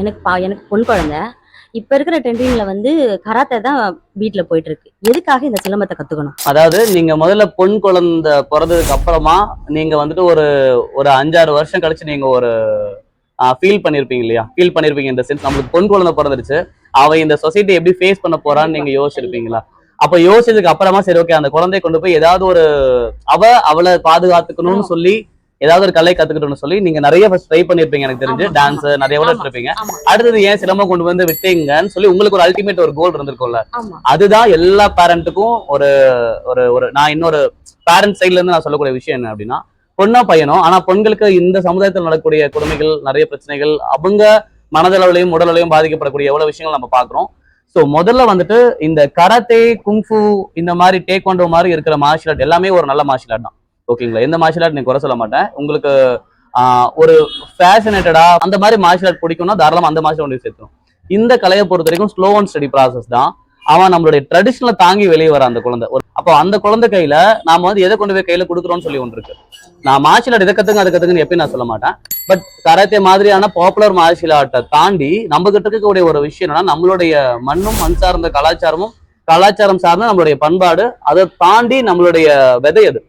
எனக்கு பா எனக்கு பொன் குழந்தை. இப்ப இருக்கிற ட்ரெண்டிங்ல வந்து கராத்தே தான் வீட்ல போயிட்டு இருக்கு எதுக்காக இந்த சிலம்பத்தை கத்துக்கணும்? அதாவது நீங்க முதல்ல பொன் குழந்தை பிறந்ததுக்கு அப்புறமா நீங்க வந்துட்டு ஒரு ஒரு அஞ்சாறு வருஷம் கழிச்சு நீங்க ஒரு ஃபீல் பண்ணிருப்பீங்க இல்லையா? ஃபீல் பண்ணிருப்பீங்க இந்த சென்ஸ் நம்மளுக்கு பொன் குழந்தை பிறந்துருச்சு அவ இந்த சொசைட்டி எப்படி ஃபேஸ் பண்ண போறான்னு நீங்க யோசிச்சிருப்பீங்களா? அப்ப யோசிச்சதுக்கு அப்புறமா சரி ஓகே அந்த குழந்தைய கொண்டு போய் ஏதாவது ஒரு அவ அவளை பாதுகாத்துக்கணும்னு சொல்லி ஏதாவது ஒரு கலை கத்துக்கணும்னு சொல்லி நீங்க நிறைய ட்ரை பண்ணிருப்பீங்க எனக்கு தெரிஞ்சு. டான்ஸ் நிறைய. எடுத்திருப்பீங்க. ஆமா. அடுத்தது ஏன் சிலம்பம் கொண்டு வந்து விட்டீங்கன்னு சொல்லி உங்களுக்கு ஒரு அல்டிமேட் ஒரு கோல் இருந்திருக்கும்ல. அதுதான் எல்லா பேரண்ட்டுக்கும் ஒரு ஒரு ஒரு நான் இன்னொரு பேரண்ட் சைட்ல இருந்து நான் சொல்லக்கூடிய விஷயம் என்ன அப்படின்னா பொண்ணா பையனும் ஆனா பெண்களுக்கு இந்த சமுதாயத்தில் நடக்கக்கூடிய கொடுமைகள் நிறைய பிரச்சனைகள் அவங்க மனதளவுலையும் உடலளையும் பாதிக்கப்படக்கூடிய எவ்வளவு விஷயங்கள் நம்ம பாக்குறோம் ஸோ முதல்ல வந்துட்டு இந்த கராத்தே குங்ஃபு இந்த மாதிரி டேக்வாண்டோ மாதிரி இருக்கிற மார்ஷியல் ஆர்ட் எல்லாமே ஒரு நல்ல மார்ஷியல் ஆர்ட் தான். ஓகேங்களா? எந்த மார்ஷியல் ஆர்ட் நீங்கள் குறை சொல்ல மாட்டேன். உங்களுக்கு ஒரு ஃபேஷனேட்டடாக அந்த மாதிரி மார்ஷியல் ஆர்ட் பிடிக்கும்னா தாராளமாக அந்த மார்ஷியல் ஆர்ட் சேர்த்துரும். இந்த கலையை பொறுத்த வரைக்கும் ஸ்லோ அண்ட் ஸ்டடி ப்ராசஸ் தான். அவன் நம்மளுடைய ட்ரெடிஷனலை தாங்கி வெளியே வர அந்த குழந்தை. ஒரு- அப்போ அந்த குழந்தை கையில நாம வந்து எதை கொண்டு போய் கையில கொடுக்குறோம்னு சொல்லி ஒன்று இருக்கு. நான் மார்ஷியல் ஆர்ட் இதை கத்துங்க அதை கத்துங்கன்னு எப்பயும் நான் சொல்ல மாட்டேன். பட் கராத்தே மாதிரியான பாப்புலர் மார்ஷியல் ஆர்ட்டை தாண்டி நம்ம கிட்ட இருக்கக்கூடிய ஒரு விஷயம் என்னன்னா நம்மளுடைய மண்ணும் மண் சார்ந்த கலாச்சாரமும் கலாச்சாரம் சார்ந்த நம்மளுடைய பண்பாடு அதை தாண்டி நம்மளுடைய விதை அது.